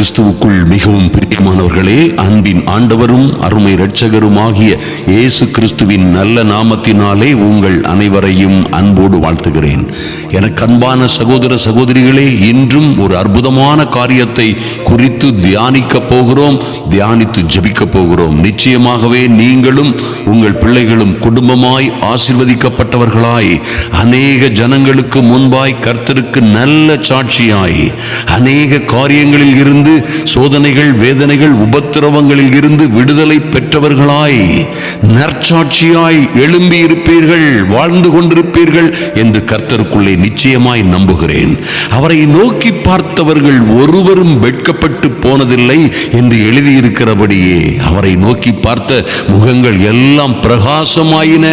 கிறிஸ்துவுக்குள் மிகவும் பிரியமானவர்களே அன்பின் ஆண்டவரும் அருமை இரட்சகருமாகிய இயேசு கிறிஸ்துவின் நல்ல நாமத்தினாலே உங்கள் அனைவரையும் அன்போடு வாழ்த்துகிறேன். எனக்கு அன்பான சகோதர சகோதரிகளே இன்றும் ஒரு அற்புதமான காரியத்தை குறித்து தியானிக்க போகிறோம் தியானித்து ஜெபிக்க போகிறோம். நிச்சயமாகவே நீங்களும் உங்கள் பிள்ளைகளும் குடும்பமாய் ஆசிர்வதிக்கப்பட்டவர்களாய் அநேக ஜனங்களுக்கு முன்பாய் கர்த்தருக்கு நல்ல சாட்சியாய் அநேக காரியங்களில் இருந்து சோதனைகள் வேதனைகள் உபத்திரவங்களில் இருந்து விடுதலை பெற்றவர்களாய் நற்சாட்சியாய் எழும்பி இருப்பீர்கள் வாழ்ந்து கொண்டிருப்பீர்கள் என்று கர்த்தருக்குள்ளே நிச்சயமாய் நம்புகிறேன். அவரை நோக்கி பார்த்தவர்கள் ஒருவரும் வெட்கப்பட்டு போனதில்லை என்று எழுதியிருக்கிறபடியே அவரை நோக்கி பார்த்த முகங்கள் எல்லாம் பிரகாசமாயின.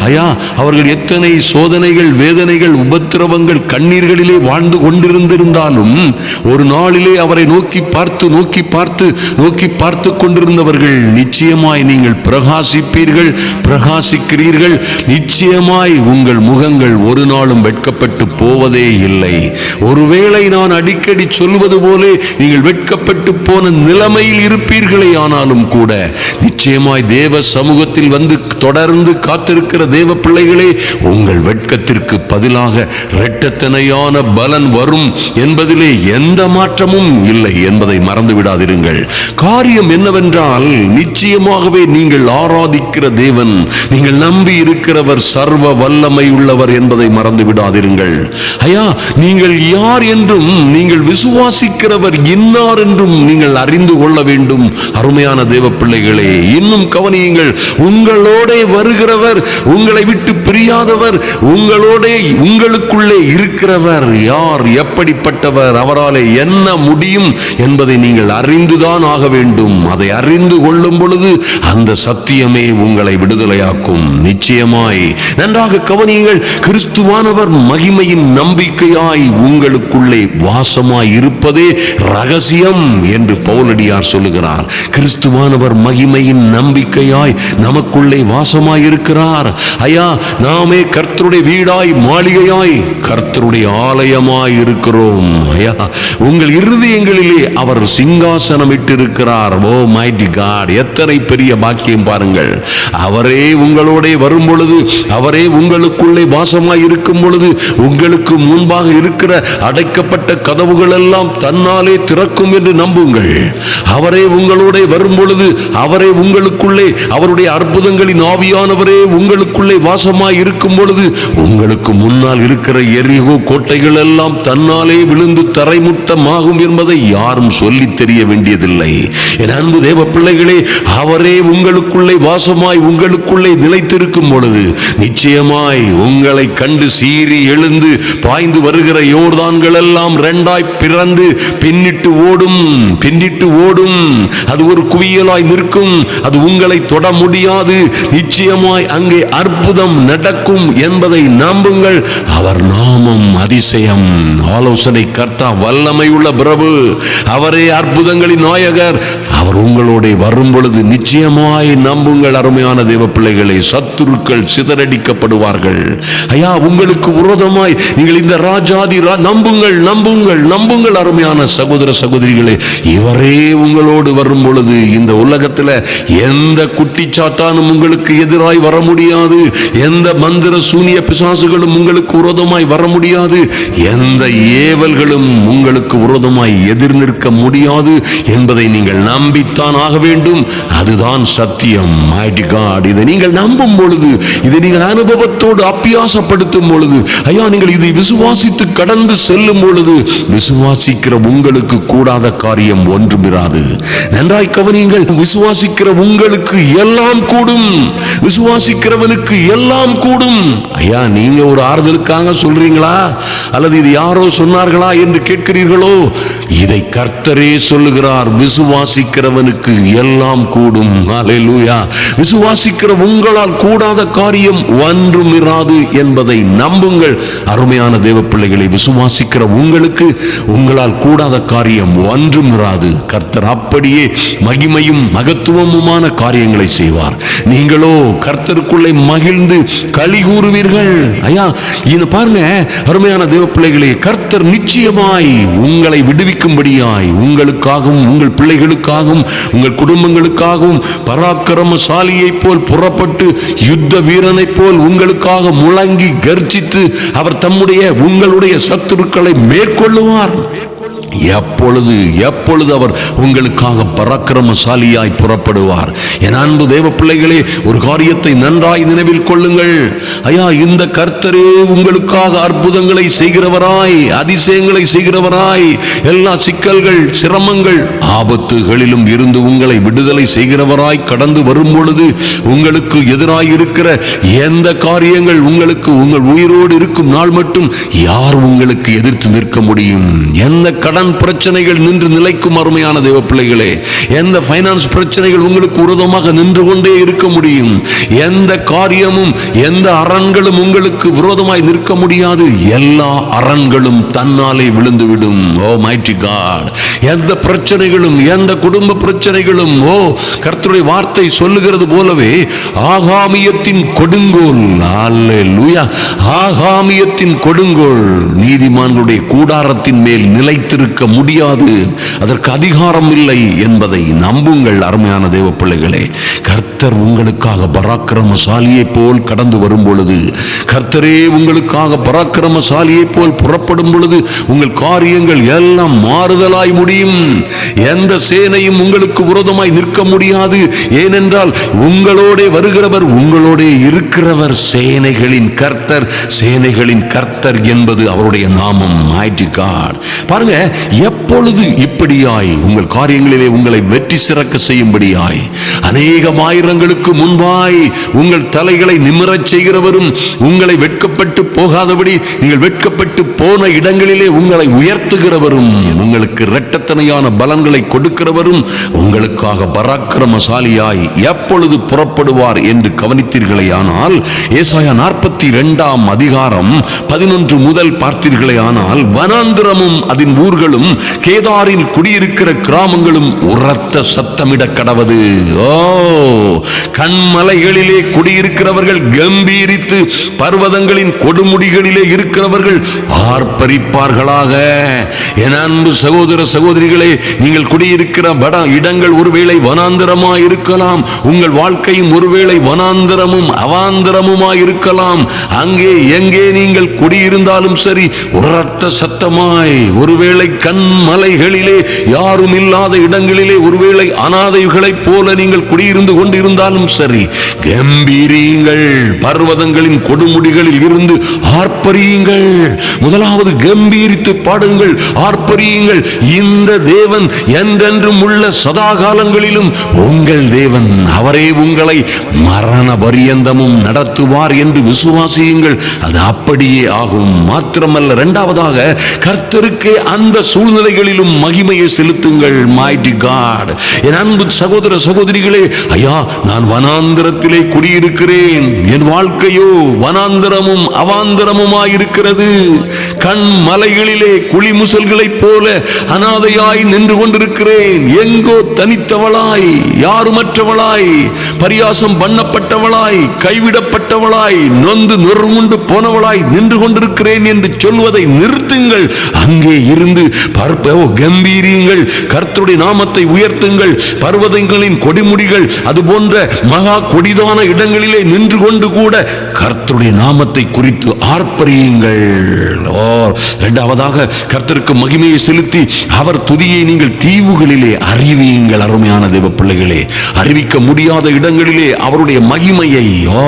ஐயா அவர்கள் எத்தனை சோதனைகள் வேதனைகள் உபத்திரவங்கள் கண்ணீர்களிலே வாழ்ந்து கொண்டிருந்திருந்தாலும் ஒரு நாளிலே அவரை நோக்கி பார்த்து நோக்கி பார்த்து நோக்கி பார்த்து கொண்டிருந்தவர்கள் நிச்சயமாய் நீங்கள் பிரகாசிப்பீர்கள் பிரகாசிக்கிறீர்கள். நிச்சயமாய் உங்கள் முகங்கள் ஒரு நாளும் வெட்கப்பட்டு போவதே இல்லை. ஒருவேளை நான் அடிக்கடி சொல்வது போலே நீங்கள் வெட்கப்பட்டு போன நிலைமையில் இருப்பீர்களே ஆனாலும் கூட நிச்சயமாய் தேவ சமூகத்தில் வந்து தொடர்ந்து காத்திருக்கிற தேவ பிள்ளைகளே உங்கள் வெட்கத்திற்கு பதிலாக இரட்டத்தனையான பலன் வரும் என்பதிலே எந்த மாற்றமும் இல்லை என்பதை மறந்து விடாதிருங்கள். காரியம் என்னவென்றால் நிச்சயமாகவே நீங்கள் ஆராதிக்கிற தேவன் நீங்கள் நம்பி இருக்கிறவர் சர்வ வல்லமை உள்ளவர் என்பதை மறந்து விடாதிருங்கள். ஐயா நீங்கள் யார் என்றும் நீங்கள் விசுவாசிக்கிறவர் இன்னார் என்றும் நீங்கள் அறிந்து கொள்ள வேண்டும். அருமையான தேவ பிள்ளைகளே இன்னும் கவனியுங்கள் உங்களோட வருகிறவர் உங்களை விட்டு பிரியாதவர் உங்களோட உங்களுக்குள்ளே இருக்கிறவர் யார் எப்படிப்பட்டவர் அவராலே என்ன முடியும் என்பதை நீங்கள் அறிந்துதான் ஆக வேண்டும். அதை அறிந்து கொள்ளும் பொழுது அந்த சத்தியமே உங்களை விடுதலையாக்கும். நிச்சயமாய். நன்றாக கவனியுங்கள் கிறிஸ்துவானவர் மகிமையின் நம்பிக்கையாய் உங்களுக்குள்ளே வாசமாய் இருப்பதே ரகசியம் என்று பவுலடியார் சொல்லுகிறார். கிறிஸ்துவானவர் மகிமையின் நம்பிக்கையாய் நமக்குள்ளே வாசமாய் இருக்கிறார். ஐயா நாமே கர்த்தருடைய வீடாய் மாளிகையாய் கர்த்தருடைய ஆலயமாய் இருக்கிறோம். ஐயா உங்கள் இருதயங்களிலே அவர் சிங்காசனம் இட்டிருக்கிறார் ஓ மைடி காட் எத்தனை பெரிய பாக்கியம் பாருங்கள். அவரே உங்களோட வரும் பொழுது அவரே உங்களுக்குள்ளே வாசமாய் இருக்கும் பொழுது உங்களுக்கு முன்பாக இருக்கிற அடைக்கப்பட்ட கதவுகள் எல்லாம் தன்னாலே திறக்கும் என்று நம்புங்கள். அவரே உங்களோட வரும் பொழுது அவரே உங்களுக்குள்ளே அவருடைய அற்புதங்களின் ஆவியானவரே உங்களுக்குள்ளே வாசமாய் இருக்கும் பொழுது உங்களுக்கு முன்னால் இருக்கிற எரிகோ கோட்டைகள் எல்லாம் தன்னாலே விழுந்து தரைமுட்டமாகும் என்பதை யார் யாரும் சொல்லி தெரிய வேண்டியதில்லை. என் அன்பு தேவ பிள்ளைகளே அவரே உங்களுக்குள்ளே வாசமாய் உங்களுக்குள்ளே நிலைத்திருக்கும் பொழுது நிச்சயமாய் உங்களை கண்டு சீறி எழுந்து பாய்ந்து வருகிற யோர்தான்கள் எல்லாம் ரெண்டாய் பிறந்து பின்னிட்டு ஓடும் பின்னிட்டு ஓடும். அது ஒரு குவியலாய் நிற்கும் அது உங்களை தொட முடியாது. நிச்சயமாய் அங்கே அற்புதம் நடக்கும் என்பதை நம்புங்கள். அவர் நாமம் அதிசயம். ஆலோசனை கர்த்தா வல்லமை உள்ள பிரபு. அவரே அற்புதங்களின் நாயகர். அவர் உங்களோட வரும் பொழுது நிச்சயமாய் நம்புங்கள் அருமையான தேவ பிள்ளைகளை சத்துருக்கள் சிதறடிக்கப்படுவார்கள். ஐயா உங்களுக்கு விரோதமாய் நீங்கள் இந்த ராஜாதி ரா- நம்புங்கள் நம்புங்கள் நம்புங்கள் அருமையான சகோதர சகோதரிகளே. இவரே உங்களோடு வரும் பொழுது இந்த உலகத்தில் எந்த குட்டிச்சாத்தானும் உங்களுக்கு எதிராய் வர முடியாது. எந்த மந்திர சூனிய பிசாசுகளும் உங்களுக்கு விரோதமாய் வர முடியாது. எந்த ஏவல்களும் உங்களுக்கு விரோதமாய் எதிர் நிற்க முடியாது என்பதை நீங்கள் நம்பித்தான் ஆக வேண்டும். அதுதான் சத்தியம். Mighty இதை நீங்கள் நம்பும் பொழுது இதை நீங்கள் அனுபவத்தோடு அப்பியாசப்படுத்தும் பொழுது ஐயா நீங்கள் இதை விசுவாசித்து கடந்து செல்லும் பொழுது விசுவாசிக்கிற உங்களுக்கு கூடாத காரியம் ஒன்றும் இராது நன்றாய் கவனியுங்கள் விசுவாசிக்கிற உங்களுக்கு எல்லாம் கூடும். விசுவாசிக்கிறவனுக்கு எல்லாம் கூடும். ஐயா நீங்க ஒரு ஆறுதலுக்காக சொல்றீங்களா? அல்லது இது யாரோ சொன்னார்களா என்று கேட்கிறீர்களோ? இதை கர்த்தரே சொல்லுகிறார் விசுவாசிக்கிறவனுக்கு எல்லாம் கூடும். அல்லேலூயா விசுவாசிக்கிற உங்களால் கூடாத காரியம் ஒன்றும் இராது என்பதை நம்புங்கள். அருமையான தேவ பிள்ளைகளை விசுவாசிக்கிற உங்களுக்கு உங்களால் கூடாத காரியம் ஒன்றும் இராது கர்த்தர் அப்படியே மகிமையும் மகத்துவமுமான காரியங்களை செய்வார். நீங்களோ கர்த்தருக்குள்ளே மகிழ்ந்து களி கூறுவீர்கள். ஐயா இது பாருங்க அருமையான தேவ பிள்ளைகளே கர்த்தர் நிச்சயமாய் உங்களை விடுவிக்கும்படியா இப்படியாய் உங்களுக்காகவும் உங்கள் பிள்ளைகளுக்காகவும் உங்கள் குடும்பங்களுக்காகவும் பராக்கிரமசாலியைப் போல் புறப்பட்டு யுத்த வீரனைப் போல் உங்களுக்காக முழங்கி கர்ஜித்து அவர் தம்முடைய உங்களுடைய சத்துருக்களை மேற்கொள்ளுவார். எப்பொழுது எப்பொழுது அவர் உங்களுக்காக பராக்கிரமசாலியாய் புறப்படுவார்? என் அன்பு தேவ பிள்ளைகளே ஒரு காரியத்தை நன்றாய் நினைவில் கொள்ளுங்கள். ஐயா இந்த கர்த்தரே உங்களுக்காக அற்புதங்களை செய்கிறவராய் அதிசயங்களை செய்கிறவராய் எல்லா சிக்கல்கள் சிரமங்கள் ஆபத்துகளிலும் இருந்து உங்களை விடுதலை செய்கிறவராய் கடந்து வரும் பொழுது உங்களுக்கு எதிராய் இருக்கிற எந்த காரியங்கள் உங்களுக்கு உங்கள் உயிரோடு இருக்கும் நாள் மட்டும் யார் உங்களுக்கு எதிர்த்து நிற்க முடியும்? எந்த கடன் கடன் பிரச்சனைகள் நின்று நிலைக்கும் அருமையான தேவ பிள்ளைகளே எந்த ஃபைனான்ஸ் பிரச்சனைகள் உங்களுக்கு விரோதமாக நின்று கொண்டே இருக்க முடியும்? எந்த காரியமும் எந்த அரண்களும் உங்களுக்கு விரோதமாய் நிற்க முடியாது? எல்லா அரண்களும் தன்னாலே விழுந்துவிடும். ஓ மைட்டி காட் எந்த பிரச்சனைகளும் எந்த குடும்ப பிரச்சனைகளும் ஓ கர்த்தருடைய வார்த்தை சொல்லுகிறது போலவே ஆகாமியத்தின் கொடுங்கோல். ஆகாமியத்தின் கொடுங்கோல் நீதிமான்களுடைய கூடாரத்தின் மேல் நிலைத்திருக்க இருக்க முடியாது. அதற்கு அதிகாரம் இல்லை என்பதை நம்புங்கள் அருமையான தேவ பிள்ளைகளே கர்த்தர் உங்களுக்காக பராக்கிரமசாலியை போல் கடந்து வரும் பொழுது கர்த்தரே உங்களுக்காக பராக்கிரமசாலியை போல் புறப்படும் பொழுது உங்கள் காரியங்கள் எல்லாம் மாறுதலாய் முடியும். எந்த சேனையும் உங்களுக்கு விரோதமாய் நிற்க முடியாது. ஏனென்றால் உங்களோட வருகிறவர் உங்களோட இருக்கிறவர் சேனைகளின் கர்த்தர். சேனைகளின் கர்த்தர் என்பது அவருடைய நாமம். Mighty God. பாருங்க எப்பொழுது இப்படியாய் உங்கள் காரியங்களிலே உங்களை வெற்றி சிறக்க செய்யும்படியாய் அநேகம் ஆயிரங்களுக்கு முன்பாய் உங்கள் தலைகளை நிமிரச் செய்கிறவரும் உங்களை வெட்கப்பட்டு போகாதபடி நீங்கள் வெட்கப்பட்டு போன இடங்களிலே உங்களை உயர்த்துகிறவரும் உங்களுக்கு இரட்டத்தனையான பலன்களை கொடுக்கிறவரும் உங்களுக்காக பராக்கிரமசாலியாய் எப்பொழுது புறப்படுவார் என்று கவனித்தீர்களே ஆனால் ஏசாயா நாற்பத்தி இரண்டாம் அதிகாரம் பதினொன்று முதல் பார்த்தீர்களே ஆனால் வனாந்திரமும் அதன் ஊர்கள் ஊர்களும் கேதாரில் குடியிருக்கிற கிராமங்களும் உரத்த சத்தமிட கடவது. ஓ கண்மலைகளிலே குடியிருக்கிறவர்கள் கம்பீரித்து பர்வதங்களின் கொடுமுடிகளிலே இருக்கிறவர்கள் ஆர்ப்பரிப்பார்களாக. என் அன்பு சகோதர சகோதரிகளே நீங்கள் குடியிருக்கிற பட இடங்கள் ஒருவேளை வனாந்திரமா இருக்கலாம். உங்கள் வாழ்க்கையும் ஒருவேளை வனாந்திரமும் அவாந்திரமுமா இருக்கலாம் அங்கே எங்கே நீங்கள் குடியிருந்தாலும் சரி உரத்த சத்தமாய் ஒருவேளை கண்மலைகளிலே யாரும் இல்லாத இடங்களிலே ஒருவேளை அனாதைகளைப் போல நீங்கள் குடியிருந்து கொண்டிருந்தாலும் சரி கம்பீரியுங்கள் பர்வதங்களின் கொடுமுடிகளில் இருந்து ஆர்ப்பரியுங்கள். முதலாவது கம்பீரித்து பாடுங்கள் ஆர்ப்பரியுங்கள். இந்த தேவன் என்றென்றும் உள்ள சதா காலங்களிலும் உங்கள் தேவன் அவரே உங்களை மரண பரியந்தமும் நடத்துவார் என்று விசுவாசியுங்கள். அது அப்படியே ஆகும். மாத்திரமல்ல இரண்டாவதாக கர்த்தருக்கே அந்த சூழ்நிலைகளிலும் மகிமையை செலுத்துங்கள் mighty காட் என் அன்பு சகோதர சகோதரிகளே ஐயா நான் வனாந்திரத்திலே குடியிருக்கிறேன். என் வாழ்க்கையோ வனாந்திரமும் அவாந்திரமுமாயிருக்கிறது. கண் மலைகளிலே குழிமுசல்களைப் போல அனாதையாய் நின்று கொண்டிருக்கிறேன். எங்கோ தனித்தவளாய் யாருமற்றவளாய் பரியாசம் பண்ணப்பட்டவளாய் கைவிடப்பட்டவளாய் நொந்து நொறுமுண்டு போனவளாய் நின்று கொண்டிருக்கிறேன் என்று சொல்வதை நிறுத்துங்கள். அங்கே இருந்து பார்ப்பவோ ஓ, கம்பீரியுங்கள் கர்த்தருடைய நாமத்தை உயர்த்துங்கள் பர்வதங்களின் கொடிமுடிகள் அது போன்ற மகா கொடிதான இடங்களிலே நின்று கொண்டு கூட கர்த்தருடைய நாமத்தை குறித்து ஆர்ப்பரியுங்கள். ஓ இரண்டாவதாக கர்த்தருக்கு மகிமையை செலுத்தி அவர் துதியை நீங்கள் தீவுகளிலே அறிவியுங்கள் அருமையான தேவ பிள்ளைகளே. அறிவிக்க முடியாத இடங்களிலே அவருடைய மகிமையை ஓ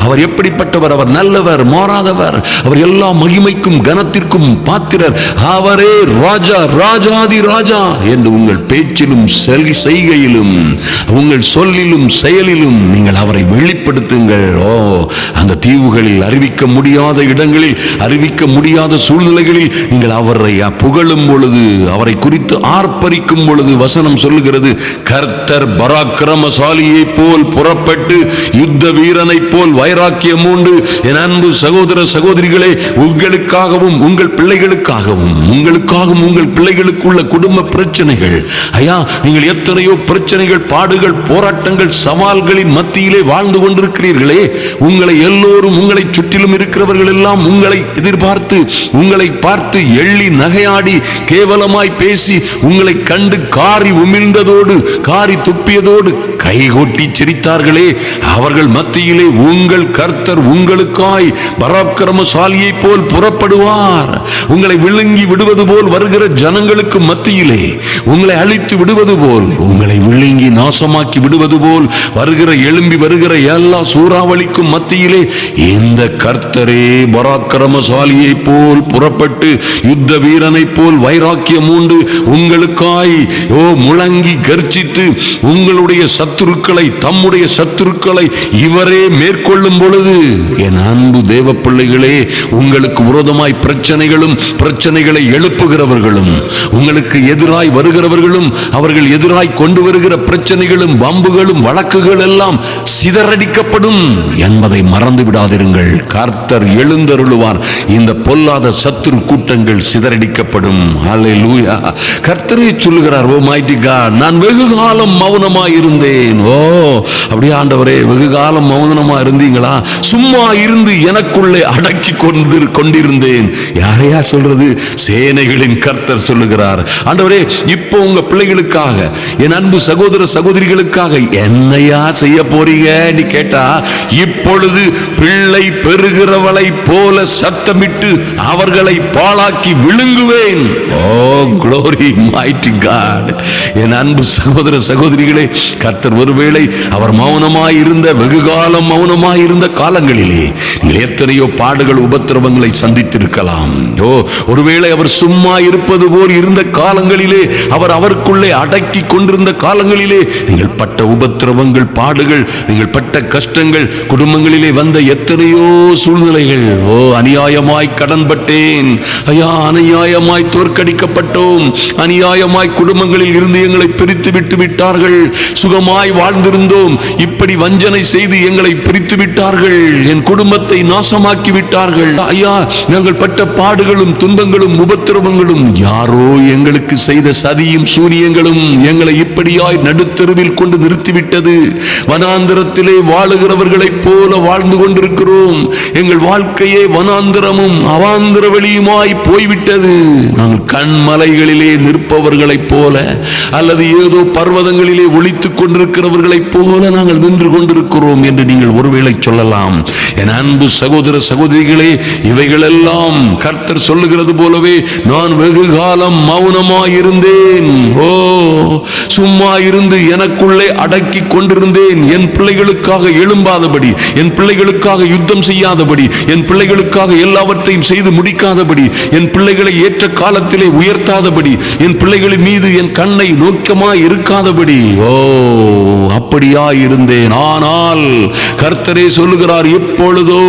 அவர் எப்படிப்பட்டவர் அவர் நல்லவர் மாறாதவர் அவர் எல்லா மகிமைக்கும் கனத்திற்கும் பாத்திரர். அவரே ராஜா ராஜாதி ராஜா என்று உங்கள் பேச்சிலும் செய்கையிலும் உங்கள் சொல்லிலும் செயலிலும் நீங்கள் அவரை வெளிப்படுத்துங்கள். ஓ அந்த தீவுகளில் அறிவிக்க முடியாத இடங்களில் அறிவிக்க முடியாத சூழ்நிலைகளில் நீங்கள் அவரை புகழும் பொழுது அவரை குறித்து ஆர்ப்பரிக்கும் பொழுது வசனம் சொல்லுகிறது கர்த்தர் பராக்கிரமசாலியை போல் புறப்பட்டு யுத்த வீரனைப் போல் வைராக்கியம் உண்டு. என் அன்பு சகோதர சகோதரிகளே உங்களுக்காகவும் உங்கள் பிள்ளைகளுக்காகவும் உங்களுக்கு உங்களுக்காகவும் உங்கள் பிள்ளைகளுக்குள்ள குடும்ப பிரச்சனைகள். ஐயா நீங்கள் எத்தனையோ பிரச்சனைகள் பாடுகள் போராட்டங்கள் சவால்களின் மத்தியிலே வாழ்ந்து கொண்டிருக்கிறீர்களே. உங்களை எல்லோரும் உங்களை சுற்றிலும் இருக்கிறவர்கள் எல்லாம் உங்களை எதிர்பார்த்து உங்களை பார்த்து எள்ளி நகையாடி கேவலமாய் பேசி உங்களை கண்டு காரி உமிழ்ந்ததோடு காரி துப்பியதோடு கைகொட்டி சிரித்தார்களே. அவர்கள் மத்தியிலே உங்கள் கர்த்தர் உங்களுக்காய் பராக்கிரமசாலியை போல் புறப்படுவார். உங்களை விழுங்கி விடுவது போல் வருகிற ஜனங்களுக்கு மத்தியிலே உங்களை அழித்து விடுவது போல் உங்களை விழுங்கி நாசமாக்கி விடுவது போல் வருகிற எழும்பி வருகிற எல்லா சூறாவளிக்கும் மத்தியிலே இந்த கர்த்தரே பராக்கிரமசாலியை போல் புறப்பட்டு யுத்த வீரனை போல் வைராக்கியம் உண்டு. உங்களுக்காய் ஓ முழங்கி கர்ச்சித்து உங்களுடைய சத்துருக்களை தம்முடைய சத்துருக்களை இவரே மேற்கொள்ளும் பொழுது என் அன்பு தேவ பிள்ளைகளே உங்களுக்கு விரோதமாய் பிரச்சனைகளும் பிரச்சனைகளை எழுப்புகிறவர்களும் உங்களுக்கு எதிராய் வருகிறவர்களும் அவர்கள் எதிராய் கொண்டு வருகிற பிரச்சனைகளும் பம்புகளும் வழக்குகள் எல்லாம் சிதறடிக்கப்படும் என்பதை மறந்து விடாதிருங்கள். கார்த்தர் எழுந்தருளுவார். இந்த பொல்லாத சத்துரு கூட்டங்கள் சிதறடிக்கப்படும். கர்த்தரே சொல்லுகிறார் ஓ மைட்டி காட் நான் வெகு காலம் மௌனமாய் இருந்தேன் ஓ அப்படியே ஆண்டவரே வெகு காலம் மௌனமா இருந்தீங்களா சும்மா இருந்து எனக்குள்ளே அடக்கி கொண்டு கொண்டிருந்தேன். யாரையா சொல்றது? சேனைகள் சேனைகளின் கர்த்தர் சொல்லுகிறார் ஆண்டவரே இப்போ உங்க பிள்ளைகளுக்காக என் அன்பு சகோதர சகோதரிகளுக்காக என்னையா செய்ய போறீங்க? நீ கேட்டா இப்பொழுது பிள்ளை பெறுகிறவளை போல சத்தமிட்டு அவர்களை பாழாக்கி விழுங்குவேன். ஓ குளோரி mighty காட் என் அன்பு சகோதர சகோதரிகளே கர்த்தர் ஒருவேளை அவர் மௌனமாய் இருந்த வெகு காலம் மௌனமாய் இருந்த காலங்களிலே எத்தனையோ பாடுகள் உபத்திரவங்களை சந்தித்திருக்கலாம். ஓ ஒருவேளை அவர் சும்மா இருப்பது போல் இருந்த காலங்களிலே அவர் அவருக்குள்ளே அடக்கி கொண்டிருந்த காலங்களிலே நீங்கள் பட்ட உபத்திரவங்கள் பாடுகள் நீங்கள் பட்ட கஷ்டங்கள் குடும்பங்களிலே வந்த எத்தனையோ சூழ்நிலைகள். ஓ அநியாயமாய் கடன்பட்டேன். ஐயா அநியாயமாய் தோற்கடிக்கப்பட்டோம். அநியாயமாய் குடும்பங்களில் இருந்து எங்களை பிரித்து விட்டு விட்டார்கள். சுகமாய் வாழ்ந்திருந்தோம். இப்படி வஞ்சனை செய்து எங்களை பிரித்து விட்டார்கள். என் குடும்பத்தை நாசமாக்கி விட்டார்கள். ஐயா நாங்கள் பட்ட பாடுகளும் துன்பங்களும் உபத்திரவங்களும் யாரோ எங்களுக்கு செய்த சதியும் சூனியங்களும் எங்களை இப்படியாய் நடுத்தருவில் கொண்டு நிறுத்திவிட்டது. வனாந்திரத்திலே வாழுகிறவர்களைப் போல வாழ்ந்து கொண்டிருக்கிறோம். எங்கள் வாழ்க்கையே வனாந்திரமும் அவாந்திர வெளியுமாய் போய்விட்டது. நாங்கள் கண்மலைகளிலே நிற்பவர்களைப் போல அல்லது ஏதோ பர்வதங்களிலே ஒழித்துக் கொண்டிருக்கிறவர்களைப் போல நாங்கள் நின்று கொண்டிருக்கிறோம் என்று நீங்கள் ஒருவேளை சொல்லலாம். என் அன்பு சகோதர சகோதரிகளே இவைகளெல்லாம் கர்த்தர் சொல்லுகிறது போலவே நான் வெகு காலம் மௌனமாயிருந்தேன். ஓ சும்மா இருந்து எனக்குள்ளே அடக்கி கொண்டிருந்தேன். என் பிள்ளைகளுக்காக எழும்பாதபடி என் பிள்ளைகளுக்காக யுத்தம் செய்யாதபடி என் பிள்ளைகளுக்காக எல்லாவற்றையும் செய்து முடிக்காதபடி என் பிள்ளைகளை ஏற்ற காலத்திலே உயர்த்தாதபடி என் பிள்ளைகளின் மீது என் கண்ணை நோக்கமாய் இருக்காதபடி ஓ அப்படியா இருந்தேன் ஆனால் கர்த்தரே சொல்லுகிறார் எப்பொழுதோ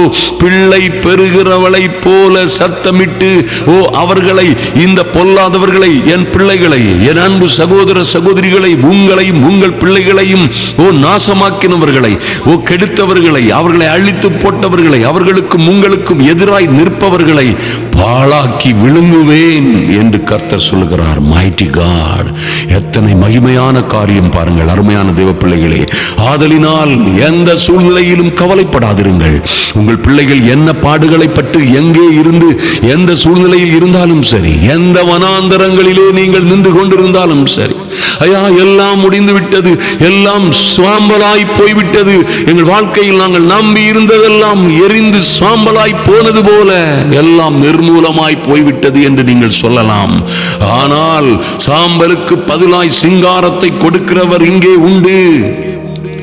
பிள்ளை பெறுகிறவளை போல சத்தமிட்டு ஓ அவர்களை இந்த பொல்லாதவர்களை என் பிள்ளைகளை என் அன்பு சகோதர சகோதரிகளை உங்களையும் உங்கள் பிள்ளைகளையும் ஓ நாசமாக்கினவர்களை ஓ கெடுத்தவர்களை அவர்களை அழித்து போட்டவர்களை அவர்களுக்கும் உங்களுக்கும் எதிராய் நிற்பவர்களை பாழாக்கி விழுங்குவேன் என்று கர்த்தர் சொல்லுகிறார் மைட்டி காட் எத்தனை மகிமையான காரியம் பாருங்கள் அருமையான தேவ பிள்ளைகளே ஆதலினால் எந்த சூழ்நிலையிலும் கவலைப்படாதிருங்கள். உங்கள் பிள்ளைகள் என்ன பாடுகளை பட்டு எங்கே இருந்து எந்த சூழ்நிலையில் இருந்தாலும் சரி எந்த வனாந்தரங்களிலே நீங்கள் நின்று கொண்டிருந்தாலும் சரி ஐயா எல்லாம் முடிந்து விட்டது எல்லாம் சாம்பலாய் போய்விட்டது. எங்கள் வாழ்க்கையில் நாங்கள் நம்பி இருந்ததெல்லாம் எரிந்து சாம்பலாய் போனது போல எல்லாம் நிர்மூலமாய் போய்விட்டது என்று நீங்கள் சொல்லலாம். ஆனால் சாம்பலுக்கு பதிலாய் சிங்காரத்தை கொடுக்கிறவர் இங்கே உண்டு.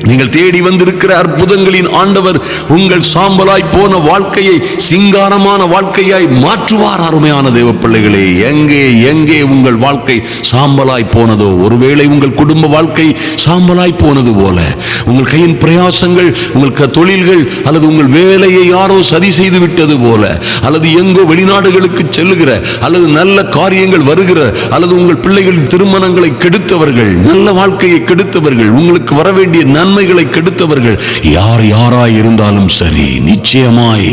நீங்கள் தேடி வந்திருக்கிற அற்புதங்களின் ஆண்டவர் உங்கள் சாம்பலாய் போன வாழ்க்கையை சிங்காரமான வாழ்க்கையாய் மாற்றுவார் அருமையான தேவ பிள்ளைகளே. எங்கே எங்கே உங்கள் வாழ்க்கை சாம்பலாய் போனதோ? ஒருவேளை உங்கள் குடும்ப வாழ்க்கை சாம்பலாய் போனது போல. உங்கள் கையின் பிரயாசங்கள் உங்கள் தொழில்கள் அல்லது உங்கள் வேலையை யாரோ சரி செய்து விட்டது போல அல்லது எங்கோ வெளிநாடுகளுக்கு செல்லுகிற அல்லது நல்ல காரியங்கள் வருகிற அல்லது உங்கள் பிள்ளைகளின் திருமணங்களை கெடுத்தவர்கள் நல்ல வாழ்க்கையை கெடுத்தவர்கள் உங்களுக்கு வர வேண்டிய நன்மைகளை கெடுத்தவர்கள் யார் யாராய் இருந்தாலும் சரி நிச்சயமாய்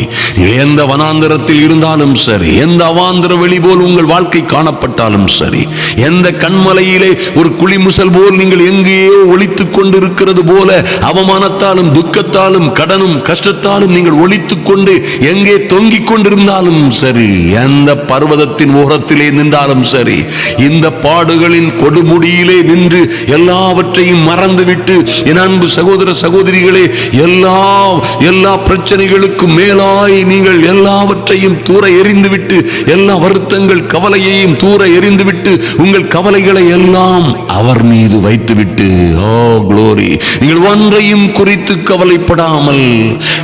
எந்த வனாந்திரத்தில் இருந்தாலும் சரி எந்த அவாந்திர வெளி போல் உங்கள் வாழ்க்கை காணப்பட்டாலும் சரி எந்த கண்மலையிலே ஒரு குளிமுசல் போல் நீங்கள் எங்கேயோ ஒளித்துக் கொண்டிருக்கிறது போல அவமானத்தாலும் துக்கத்தாலும் கடனும் கஷ்டத்தாலும் நீங்கள் ஒளித்துக் கொண்டு எங்கே தொங்கிக் கொண்டிருந்தாலும் சரி எந்த பர்வதத்தின் ஓரத்திலே நின்றாலும் சரி இந்த பாடுகளின் கொடுமுடியிலே நின்று எல்லாவற்றையும் மறந்துவிட்டு என் அன்பு சகோதர சகோதரிகளே எல்லா எல்லா பிரச்சனைகளுக்கும் மேலாய் நீங்கள் எல்லாவற்றையும் தூர எறிந்துவிட்டு எல்லா வருத்தங்கள் கவலையையும் தூர எறிந்துவிட்டு உங்கள் கவலைகளை எல்லாம் அவர் மீது வைத்துவிட்டு ஓ குளோரி நீங்கள் ஒன்றையும் குறித்து கவலைப்படாமல்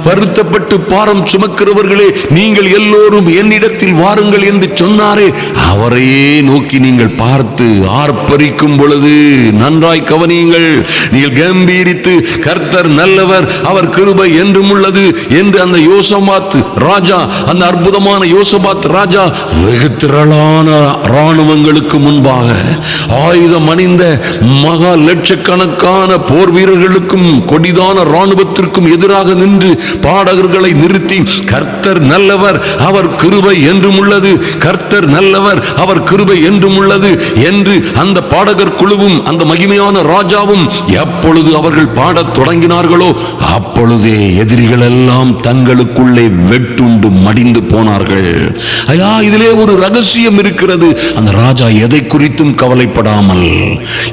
வருத்தப்பட்டு பாரம் சுமக்கிறவர்களே நீங்கள் எல்லோரும் என்னிடத்தில் வாருங்கள் என்று சொன்னாரே அவரையே நோக்கி நீங்கள் பார்த்து ஆர்ப்பரிக்கும் பொழுது நன்றாய் கவனியுங்கள். நீங்கள் கம்பீரித்து கர்த்தர் நல்லவர் அவர் கிருபை என்றும் உள்ளது என்று அந்த யோசபாத் ராஜா அந்த அற்புதமான யோசபாத் ராஜா வெகு திரளான இராணுவங்களுக்கு முன்பாக ஆயுதம் அணிந்த மகா லட்சக்கணக்கான போர் வீரர்களுக்கும் கொடிதான ராணுவத்திற்கும் எதிராக நின்று பாடகர்களை நிறுத்தி கர்த்தர் நல்லவர் அவர் கிருபை என்றும் உள்ளது கர்த்தர் நல்லவர் அவர் கிருபை என்றும் உள்ளது என்று அந்த பாடகர் குழுவும் அந்த மகிமையான ராஜாவும் எப்பொழுது அவர்கள் பாடத் தொடங்கினார்களோ அப்பொழுதே எதிரிகள் எல்லாம் தங்களுக்குள்ளே வெட்டுண்டு மடிந்து போனார்கள். ஐயா இதிலே ஒரு ரகசியம் இருக்கிறது. அந்த ராஜா எதை குறித்தும் கவலைப்படாமல்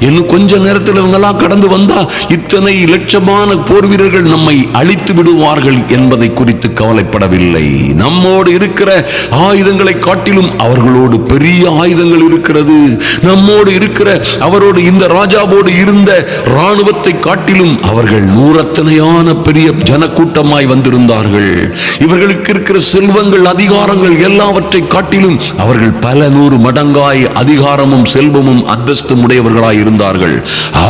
இன்னும் கொஞ்ச நேரத்தில் இவங்கெல்லாம் கடந்து வந்தா இத்தனை லட்சமான போர் வீரர்கள் நம்மை அழித்து விடுவார்கள் என்பதை குறித்து கவலைப்படவில்லை. நம்மோடு இருக்கிற ஆயுதங்களை காட்டிலும் அவர்களோடு பெரிய ஆயுதங்கள் இருக்கிறது. நம்மோடு இருக்கிற அவரோடு இந்த ராஜாவோடு இருந்த ராணுவத்தை காட்டிலும் அவர்கள் நூறத்தனையான பெரிய ஜனக்கூட்டமாய் வந்திருந்தார்கள். இவர்களுக்கு இருக்கிற செல்வங்கள் அதிகாரங்கள் எல்லாவற்றை காட்டிலும் அவர்கள் பல நூறு மடங்காய் அதிகாரமும் செல்வமும் அந்தஸ்தும் உடையவர்களாய் இருந்தார்கள்.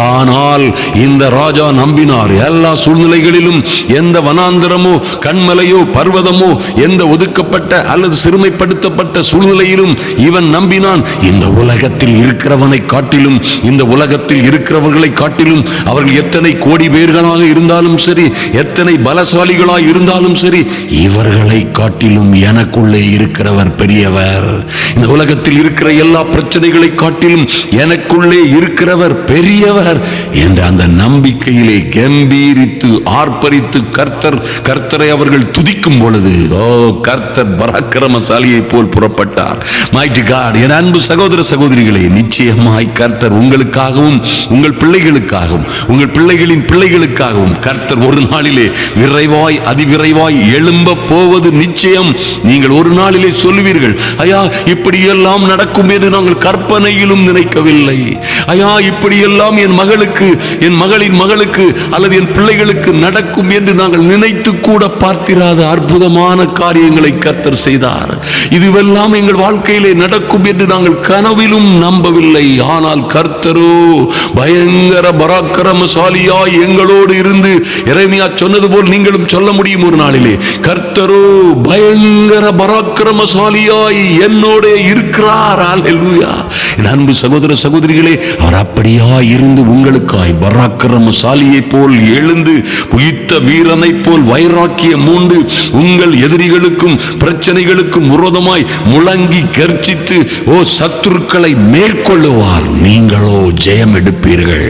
ஆனால் இந்த ராஜா நம்பினார் எல்லா சூழ்நிலைகளிலும் எந்த வனாந்தரமோ கண்மலையோ பர்வதமோ எந்த ஒதுக்கப்பட்ட அல்லது சிறுமைப்படுத்தப்பட்ட சூழ்நிலையிலும் இவன் நம்பினான். இந்த உலகத்தில் இருக்கிறவனை காட்டிலும் இந்த உலகத்தில் இருக்கிறவர்களை காட்டிலும் அவர்கள் எத்தனை கோடி பேர்களாக இருந்தாலும் சரி எத்தனை பலசாலிகளாக இருந்தாலும் சரி இவர்களை காட்டிலும் எனக்குள்ளே இருக்கிறவர் பெரியவர். இந்த உலகத்தில் இருக்கிற எல்லா பிரச்சனைகளை காட்டிலும் எனக்குள்ளே இருக்கிறவர் பெரியவர் என்ற அந்த நம்பிக்கையிலே கம்பீரித்து ஆர்ப்பரித்து கர்த்தர் கர்த்தரை அவர்கள் துதிக்கும் பொழுது ஓ கர்த்தர் பராக்கிரமசாலியை போல் புறப்பட்டார். மைட்டி காட் என் அன்பு சகோதர சகோதரிகளே நிச்சயமாய் கர்த்தர் உங்களுக்காகவும் உங்கள் பிள்ளைகளுக்காகவும் உங்கள் பிள்ளைகளின் பிள்ளைகளுக்காகவும் கர்த்தர் ஒரு நாளிலே விரைவாய் அதிவிரைவாய் எழும்ப போவது நிச்சயம். நீங்கள் ஒரு நாளிலே சொல்லுவீர்கள் ஐயா இப்படியெல்லாம் நடக்கும் என்று நாங்கள் கற்பனையிலும் நினைக்கவில்லை. ஐயா இப்படியெல்லாம் என் மகளுக்கு என் மகளின் மகளுக்கு அல்லது என் பிள்ளைகளுக்கு நடக்கும் என்று நாங்கள் நினைத்து கூட பார்த்திராத அற்புதமான காரியங்களை கர்த்தர் செய்தார். இதுவெல்லாம் எங்கள் வாழ்க்கையிலே நடக்கும் என்று நாங்கள் கனவிலும் நம்பவில்லை. ஆனால் கர்த்தரோ பயங்கர பராக்கிரமசாலியாய் எங்களோடு இருந்து இறைமையா சொன்னது போல் நீங்களும் சொல்ல முடியும் ஒரு நாளிலே கர்த்தரோ பயங்கர பராக்கிரமசாலியாய் என்னோட இருக்கிறார். என் அன்பு சகோதர சகோதரிகளே அவர் அப்படியா இருந்து உங்களுக்காய் பராக்கிரமசாலியை போல் எழுந்து உயிர்த்த வீரனை போல் வைராக்கிய மூண்டு உங்கள் எதிரிகளுக்கும் பிரச்சனைகளுக்கும் விரோதமாய் முழங்கி கர்ச்சித்து ஓ சத்துருக்களை மேற்கொள்ளுவார் நீங்களோ ஜெயம் எடுப்பீர்கள்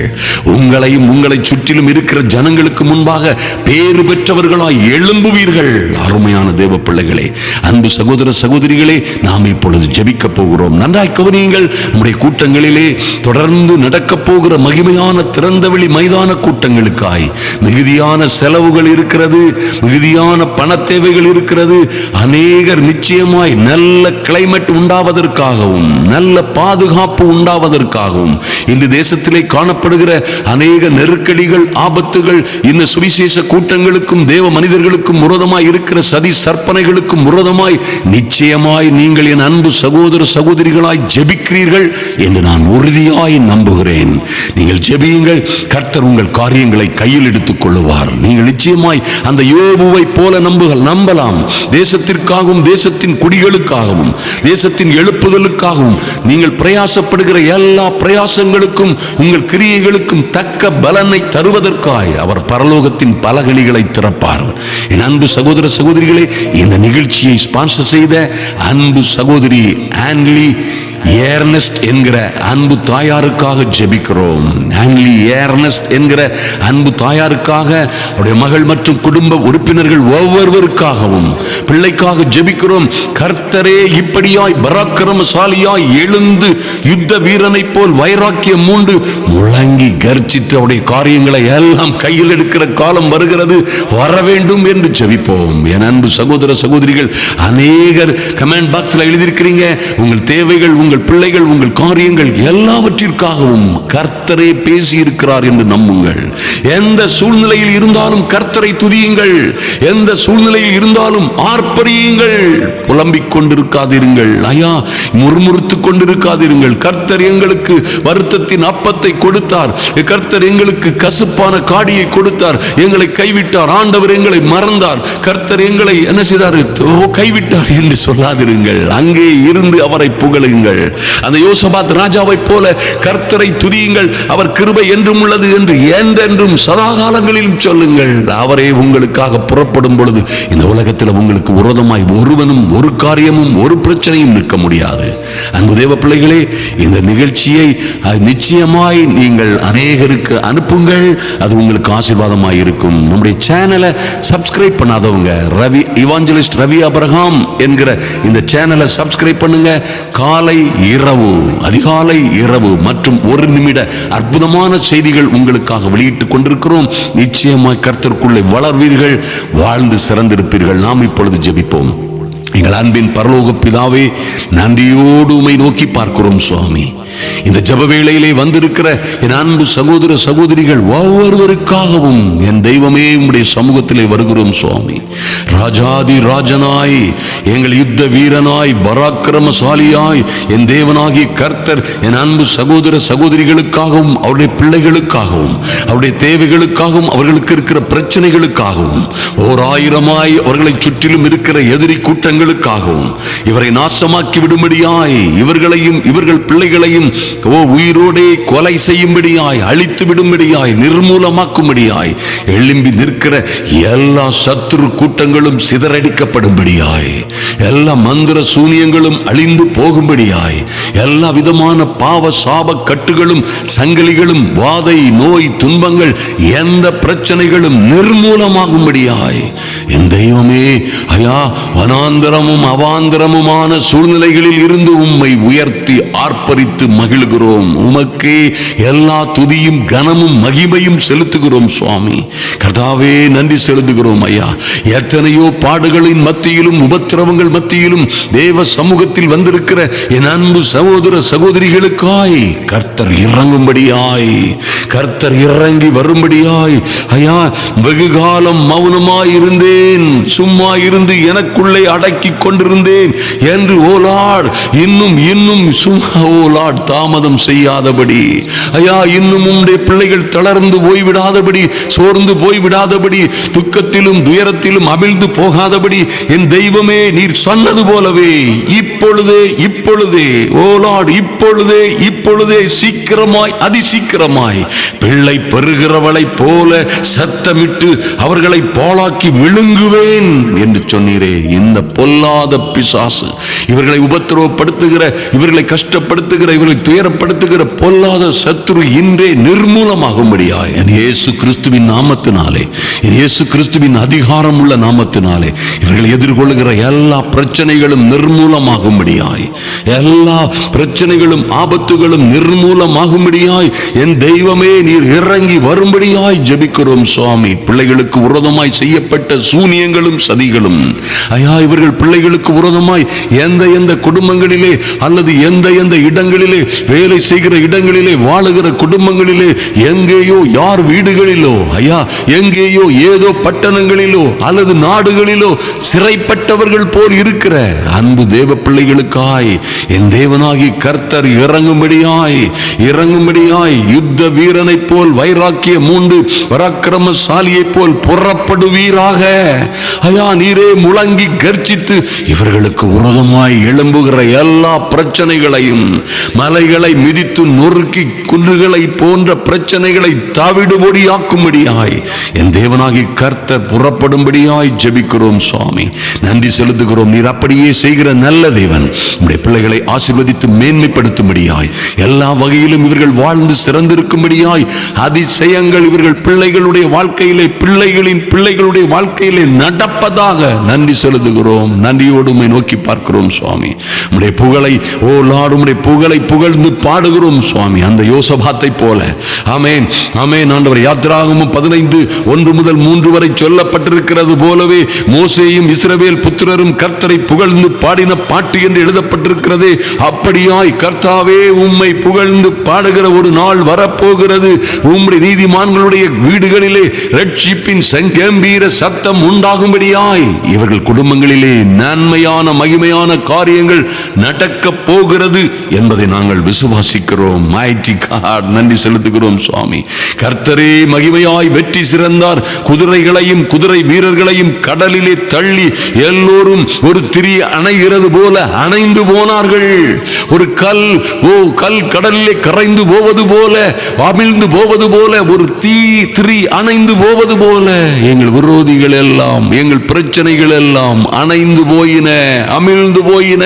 உங்களையும் உங்களை சுற்றி சுற்றிலும் இருக்கிற ஜனங்களுக்கு முன்பாக பேறு பெற்றவர்களாய் எழும்புவீர்கள். அருமையான தேவ பிள்ளைகளே அன்பு சகோதர சகோதரிகளே நாம் இப்பொழுது ஜெபிக்க போகிறோம். நன்றாய் கவனியுங்கள் நம்முடைய கூட்டங்களிலே தொடர்ந்து நடக்க போகிற மகிமையான திறந்தவெளி மைதான கூட்டங்களுக்காய் மிகுதியான செலவுகள் இருக்கிறது மிகுதியான பண தேவைகள் இருக்கிறது. அநேகர் நிச்சயமாய் நல்ல கிளைமேட் உண்டாவதற்காகவும் நல்ல பாதுகாப்பு உண்டாவதற்காகவும் இந்த தேசத்திலே காணப்படுகிற அநேக நெருக்கடிகள் தீமைகள் ஆபத்துகள் இந்த சுவிசேஷ கூட்டங்களுக்கும் தேவ மனிதர்களுக்கும் முரதமாய் இருக்கிற சதி சற்பனைகளுக்கும் முரதமாய் நிச்சயமாய் நீங்கள் என் அன்பு சகோதர சகோதரிகளாய் ஜெபிக்கிறீர்கள் என்று நான் உறுதியாய் நம்புகிறேன். நீங்கள் ஜெபியுங்கள் கர்த்தர் உங்கள் காரியங்களை கையில் எடுத்துக் கொள்ளுவார் நீங்கள் நிச்சயமாய் அந்த யோபுவை போல நம்புகள் நம்பலாம். தேசத்திற்காகவும் தேசத்தின் குடிகளுக்காகவும் தேசத்தின் எழுப்புதலுக்காகவும் நீங்கள் பிரயாசப்படுகிற எல்லா பிரயாசங்களுக்கும் உங்கள் கிரியைகளுக்கும் தக்க பலனை தரும் வருவதற்காய் அவர் பரலோகத்தின் பலகணிகளை திறப்பார். என் அன்பு சகோதர சகோதரிகளே இந்த நிகழ்ச்சியை ஸ்பான்சர் செய்த அன்பு சகோதரி ஆன்லி ஏர்னஸ்ட் என்கிற அன்பு தாயாருக்காக ஜெபிக்கிறோம். ஆன்லி ஏர்னஸ்ட் என்கிற அன்பு தாயாருக்காக அவருடைய மகள் மற்றும் குடும்ப உறுப்பினர்கள் ஒவ்வொருவருக்காகவும் பிள்ளைக்காக ஜெபிக்கிறோம். கர்த்தரே இப்படியாய் பராக்கிரமசாலியாய் எழுந்து யுத்த வீரனைப் போல் வைராக்கியம் மூண்டு முழங்கி கர்ச்சித்து அவருடைய காரியங்களை எல்லாம் கையில் எடுக்கிற காலம் வருகிறது. வர வேண்டும் என்று ஜெபிப்போம். என் அன்பு சகோதர சகோதரிகள் அநேகர் கமெண்ட் பாக்ஸில் எழுதியிருக்கிறீங்க. உங்கள் தேவைகள் உங்கள் பிள்ளைகள் உங்கள் காரியங்கள் எல்லாவற்றிற்காகவும் கர்த்தரே பேசி இருக்கிறார் என்று நம்புங்கள். எந்த சூழ்நிலையில் இருந்தாலும் கர்த்தரை துதியுங்கள். எந்த சூழ்நிலையில் இருந்தாலும் ஆர்ப்பரியுங்கள். புலம்பிக் கொண்டிருக்காதிருங்கள். ஐயா முறுமுறுத்துக் கொண்டிருக்காதிருங்கள். கர்த்தர் எங்களுக்கு வருத்தத்தின் அப்பத்தை கொடுத்தார். கர்த்தர் எங்களுக்கு கசுப்பான காடியை கொடுத்தார். எங்களை கைவிட்டார். ஆண்டவர் எங்களை மறந்தார். கர்த்தர் எங்களை என்ன செய்தார்? ஓ, கைவிட்டார் என்று சொல்லாதிருங்கள். அங்கே இருந்து அவரை புகழுங்கள். அந்த யோசபாத் ராஜாவை போல கர்த்தரை துதியுங்கள் அவர் கிருபை என்றும் உள்ளது என்று என்றென்றும் சதா காலங்களிலும் சொல்லுங்கள். அவரே உங்களுக்காக புறப்படும் பொழுது இந்த உலகத்தில் உங்களுக்கு உரதமாய் ஒருவனும் ஒரு காரியமும் ஒரு பிரச்சனையும் நிற்க முடியாது. அன்பு தேவ பிள்ளைகளே இந்த நிகழ்ச்சியை நிச்சயமாய் நீங்கள் அநேகருக்கு அனுப்புங்கள். அது உங்களுக்கு ஆசீர்வாதமாக இருக்கும். நம்முடைய சேனலை சப்ஸ்கிரைப் பண்ணாதவங்க ரவி இவாஞ்சலிஸ்ட் ரவி அபிரகாம் என்கிற இந்த சேனலை சப்ஸ்கிரைப் பண்ணுங்க. காலை இரவு அதிகாலை இரவு மற்றும் ஒரு நிமிட அற்புதமான செய்திகள் உங்களுக்காக வெளியிட்டுக் கொண்டிருக்கிறோம். நிச்சயமாய் கர்த்தருக்குள்ளே வளர்வீர்கள் வாழ்ந்து சிறந்திருப்பீர்கள். நாம் இப்பொழுது ஜெபிப்போம். எங்கள் அன்பின் பரலோக பிதாவே நன்றியோடு உமை நோக்கி பார்க்கிறோம் சுவாமி. இந்த ஜப வேளையிலே வந்திருக்கிற என் அன்பு சகோதர சகோதரிகள் ஒவ்வொருவருக்காகவும் என் தெய்வமே உம்முடைய சமூகத்திலே வருகிறோம் சுவாமி. ராஜாதி ராஜனாய் எங்கள் யுத்த வீரனாய் பராக்கிரமசாலியாய் என் தேவனாகிய கர்த்தர் என் அன்பு சகோதர சகோதரிகளுக்காகவும் அவருடைய பிள்ளைகளுக்காகவும் அவருடைய தேவைகளுக்காகவும் அவர்களுக்கு இருக்கிற பிரச்சனைகளுக்காகவும் ஓர் ஆயிரமாய் அவர்களை சுற்றிலும் இருக்கிற எதிரி கூட்டங்களுக்காகவும் இவரை நாசமாக்கி விடும்படியாய் இவர்களையும் இவர்கள் பிள்ளைகளையும் ஓ உயிரோடே கொலை செய்யும்படியாய் அழித்து விடும்படியாய் நிர்மூலமாக்கும்படியாய் எழும்பி நிற்கிற எல்லா சத்துரு கூட்டங்களும் சிதறடிக்கப்படும்படியாய் எல்லா மந்திர சூனியங்களும் அழிந்து போகும்படியாய் எல்லா விதமான பாவ சாப கட்டுகளும் சங்கிலிகளும் வாதை நோய் துன்பங்கள் எந்த பிரச்சனைகளும் நிர்மூலமாகும்படியாய் என் தெய்வமே ஐயா வனாந்தரமும் அவாந்தரமுமான சூழ்நிலைகளில் இருந்து உம்மை உயர்த்தி ஆர்ப்பரித்து மகிழ்கிறோம். உமக்கே எல்லா துதியும் கனமும் மகிமையும் செலுத்துகிறோம் சுவாமி. கர்த்தாவே நன்றி செலுத்துகிறோம் ஐயா. எத்தனையோ பாடுகளின் மத்தியிலும் உபத்திரவங்கள் மத்தியிலும் தேவ சமூகத்தில் வந்திருக்கிற என் அன்பு சகோதர சகோதரிகளுக்காய் கர்த்தர் இறங்கும்படியாய் கர்த்தர் இறங்கி வரும்படியாய். ஐயா வெகு காலம் மௌனமாய் இருந்தேன் சும்மா இருந்து எனக்குள்ளே அடக்கி கொண்டிருந்தேன் என்று ஓலாட் இன்னும் இன்னும் சும்மா ஓலாட் தாமதம் செய்யாதபடி. ஐயா இன்னும் உம்முடைய பிள்ளைகள் தளர்ந்து போய்விடாதபடி சோர்ந்து போய்விடாதபடி துக்கத்திலும் துயரத்திலும் அமிழ்ந்து போகாதபடி என் தெய்வமே நீர் சொன்னது போலவே இப்பொழுதே இப்பொழுதே ஓலாட் இப்பொழுது இப்பொழுது சீக்கிரமாய் அதிசீக்கிரமாய் பிள்ளை பெறுகிறவளை போல சத்தமிட்டு அவர்களை பாழாக்கி விழுங்குவேன் என்று சொன்னீரே. இந்த பொல்லாத பிசாசு இவர்களை உபத்திரவப்படுத்துகிற இவர்களை கஷ்டப்படுத்துகிற இவர்களை துயரப்படுத்துகிற பொல்லாத சத்ரு இன்றே நிர்மூலமாகும்படியாய். என் இயேசு கிறிஸ்துவின் நாமத்தினாலே என் இயேசு கிறிஸ்துவின் அதிகாரம் உள்ள நாமத்தினாலே இவர்கள் எதிர்கொள்ளுகிற எல்லா பிரச்சனைகளும் நிர்மூலமாகும் ஆகும்படியாய். எல்லா பிரச்சனைகளும் ஆபத்துகளும் நிர்மூலமாகும்படியாய் என் தெய்வமே நீர் இறங்கி வரும்படியாய் ஜபிக்கிறோம் சுவாமி. பிள்ளைகளுக்கு உரதமாய் செய்யப்பட்ட சூனியங்களும் சதிகளும். ஐயா இவர்கள் பிள்ளைகளுக்கு உரதமாய் எந்த எந்த குடும்பங்களிலே அல்லது எந்த எந்த இடங்களிலே வேலை செய்கிற இடங்களிலே வாழுகிற குடும்பங்களிலே எங்கேயோ யார் வீடுகளிலோ ஐயா எங்கேயோ ஏதோ பட்டணங்களிலோ அல்லது நாடுகளிலோ சிறைப்பட்டவர்கள் போல் இருக்கிற அன்பு தேவ பிள்ளைகளுக்காய் என் தேவனாகி கர்த்தர் இறங்கும்படியாய் இறங்கும்படியாய் யுத்த வீரனை போல் வைராக்கிய மூண்டு பராக்கிரமசாலியை போல் புறப்படுவீராக. ஐயா நீரே முழங்கி கர்ச்சித்து இவர்களுக்கு உரகமாய் எழும்புகிற எல்லா பிரச்சனைகளையும் மலைகளை மிதித்து நொறுக்கி குன்றுகளை போன்ற பிரச்சனைகளை தாவிடுபடியாக்கும்படியாய் என் தேவனாகி கர்த்தர் புறப்படும்படியாய் ஜெபிக்கிறோம் சுவாமி. நன்றி செலுத்துகிறோம். நீர் அப்படியே செய்கிற நல்ல தேவன். உடைய பிள்ளைகளை ஆசிர்வதித்து மேன்மைப்படுத்தும்படியாய் எல்லா வகையிலும் இவர்கள் வாழ்ந்து சிறந்திருக்கும்படியாய் அதிசயங்கள் இவர்கள் பிள்ளைகளுடைய வாழ்க்கையிலே பிள்ளைகளின் பிள்ளைகளுடைய வாழ்க்கையிலே நடப்பதாக நன்றி செலுத்துகிறோம். நன்றியோடு நோக்கி பார்க்கிறோம் சுவாமி. உம்முடைய புகழை ஓ லாடு உம்முடைய புகழை புகழ்ந்து பாடுகிறோம் சுவாமி. அந்த யோசபாத்தை போல. ஆமேன். ஆமேன். ஆண்டவர் யாத்திராகமும் பதினைந்து ஒன்று முதல் மூன்று வரை சொல்லப்பட்டிருக்கிறது போலவே மோசேயும் இஸ்ரவேல் புத்திரரும் கர்த்தரை புகழ்ந்து பாடின பாட்டு என்று எழுதப்பட்டிருக்கிறது. அப்படியாய் கர்த்தாவே உம்மை புகழ்ந்து பாடுகிற ஒரு நாள் வரப்போகிறது. உம்முடைய நீதிமான்களுடைய வீடுகளிலே ரட்சிப்பின் சங்கம்பீர சத்தம் உண்டாகும்படியாய் இவர்கள் குடும்பங்களிலே நன்மையான மகிமையான காரியங்கள் நடக்க போகிறது என்பதை நாங்கள் விசுவாசிக்கிறோம். நன்றி செலுத்துகிறோம் சுவாமி. கர்த்தரே மகிமையாய் வெற்றி சிறந்தார். குதிரைகளையும் குதிரை வீரர்களையும் கடலிலே தள்ளி எல்லோரும் ஒரு திரி அணைகிறது போல அணைந்து போனார்கள். ஒரு கல் ஓ கல் கடலிலே கரைந்து போவது போல அமிழ்ந்து போவது போல ஒரு தீ திரி அணைந்து போவது போல. எங்கள் விரோதிகள் எல்லாம் எங்கள் பிரச்சனைகள் எல்லாம் அணைந்து போயின அமிழ்ந்து போயின.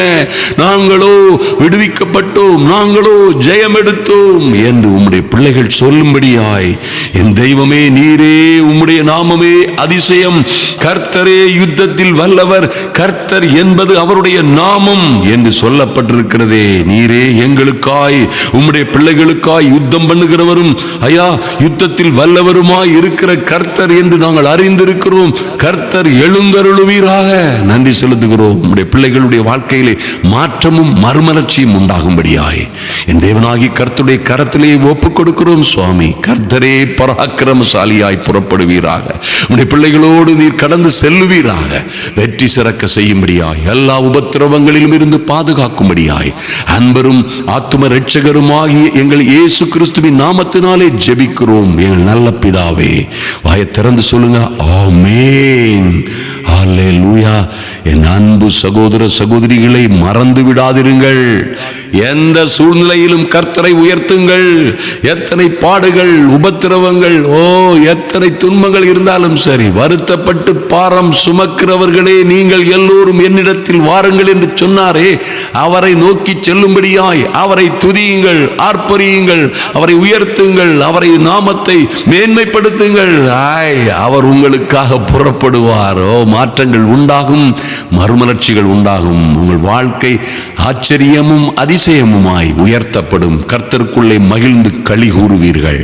நாங்களோ விடுவிக்கப்பட்டோம் நாங்களோ ஜெயம் எடுத்தோம் என்று உம்முடைய பிள்ளைகள் சொல்லும்படியாய் என் தெய்வமே நீரே உம்முடைய நாமமே அதிசயம். கர்த்தரே யுத்தத்தில் வல்லவர் கர்த்தர் என்பது அவருடைய நாமம் என்று சொல்லப்பட்டிருக்கிறதே. நீரே எங்களுக்காய் உம்முடைய பிள்ளைகளுக்காய் யுத்தம் பண்ணுகிறவரும் ஐயா யுத்தத்தில் வல்லவருமாய் இருக்கிற கர்த்தர் என்று நாங்கள் அறிந்திருக்கிறோம். கர்த்தர் எழுந்தருளுவீராக. நன்றி செலுத்துகிறோம். உம்முடைய பிள்ளைகளுடைய வாழ்க்கையிலே மாற்றமும் மறுமலர்ச்சியும் உண்டாகும்படியாய். என் தேவனாகி கர்த்தருடைய கரத்திலே ஒப்புக் கொடுக்கிறோம் சுவாமி. கர்த்தரே பராக்கிரமசாலியாய் புறப்படுவீராக. உம்முடைய பிள்ளைகளோடு நீர் கடந்து செல்லுவீராக. வெற்றி சிறக்க செய்யும்படியாய். எல்லா உபத்திரவங்களும் உபத்திரவங்களிலும் இருந்து பாதுகாக்கும்படியாய். அன்பரும் ஆத்தும ரட்சகருமாகிய எங்கள் இயேசு கிறிஸ்துவின் நாமத்தினாலே ஜெபிக்கிறோம் எங்கள் நல்ல பிதாவே. வாயை திறந்து சொல்லுங்க ஆமேன். ஹalleluya. என் அன்பு சகோதர சகோதரிகளை மறந்து விடாதிருங்கள். எந்த சூழ்நிலையிலும் கர்த்தரை உயர்த்துங்கள். எத்தனை பாடுகள் உபத்திரவங்கள் ஓ எத்தனை துன்பங்கள் இருந்தாலும் சரி வருத்தப்பட்டு பாரம் சுமக்கிறவர்களே நீங்கள் எல்லோரும் என்னிடத்தில் வாருங்கள் என்று சொன்னாரே அவரை நோக்கி செல்லும்படியாய் அவரை துதியுங்கள் ஆர்ப்பரியுங்கள் அவரை உயர்த்துங்கள் அவரை நாமத்தை மேன்மைப்படுத்துங்கள். ஆய் அவர் உங்களுக்காக புறப்படுவார். ஓ மாற்றங்கள் உண்டாகும் மறுமலர்ச்சிகள் உண்டாகும். உங்கள் வாழ்க்கை ஆச்சரியமும் அதிசயமுமாய் உயர்த்தப்படும். கர்த்தருக்குள்ளே மகிழ்ந்து களி கூறுவீர்கள்.